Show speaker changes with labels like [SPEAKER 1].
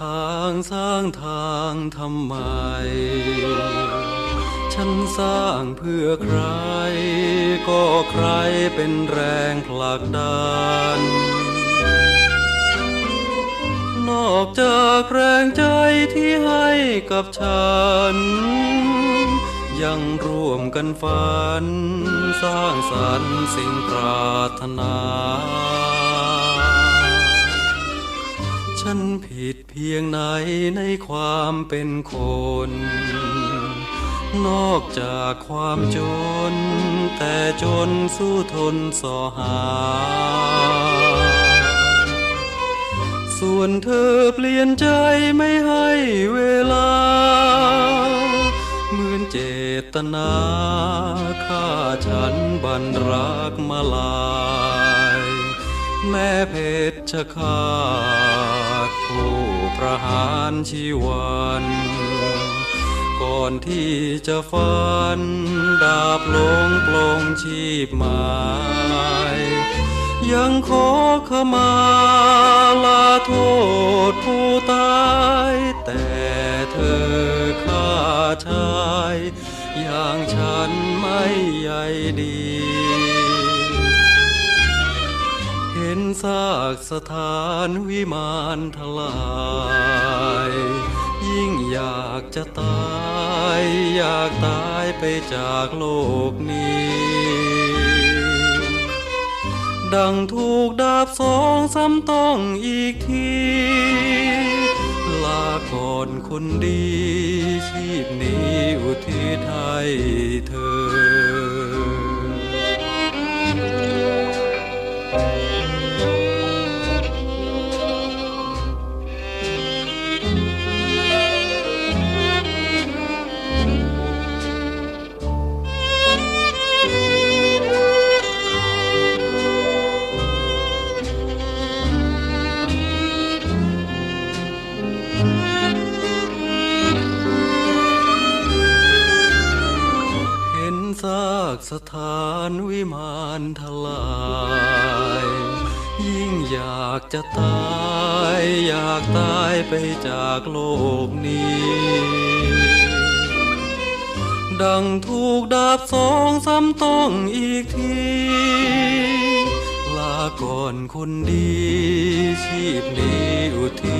[SPEAKER 1] ทางสร้างทางทำไม ฉันสร้างเพื่อใคร ก็ใครเป็นแรงผลักดัน นอกจากแรงใจที่ให้กับฉัน ยังร่วมกันฝัน สร้างสรรค์สิ่งปรารถนา ฉันผิดเพียงไหนในความเป็นคน นอกจากความจน แต่จนสู้ทนสอหา ส่วนเธอเปลี่ยนใจไม่ให้เวลา เหมือนเจตนาฆ่าฉันบันรักมาลา แม่เพชฌฆาตผู้ประหารชีวันก่อนที่จะฟัน ดาบลงปลงชีพหมาย ยังขอขมาลาโทษผู้ตาย แต่เธอฆ่าชาย อย่างฉันไม่ใยดี ซากสถานวิมานทลาย ยิ่งอยากจะตาย อยากตายไปจากโลกนี้ ดังถูกดาบสองซ้ำต้องอีกทีลาก่อนคนดี ชีพนี้อุทิศให้เธอากสถานวิมานทลายยิ่งอยากจะตายอยากตายไปจากโลกนี้ ดังถูกดาบสองซ้ำต้องอีกทีลาก่อนคนดีชีพนี้อุทิ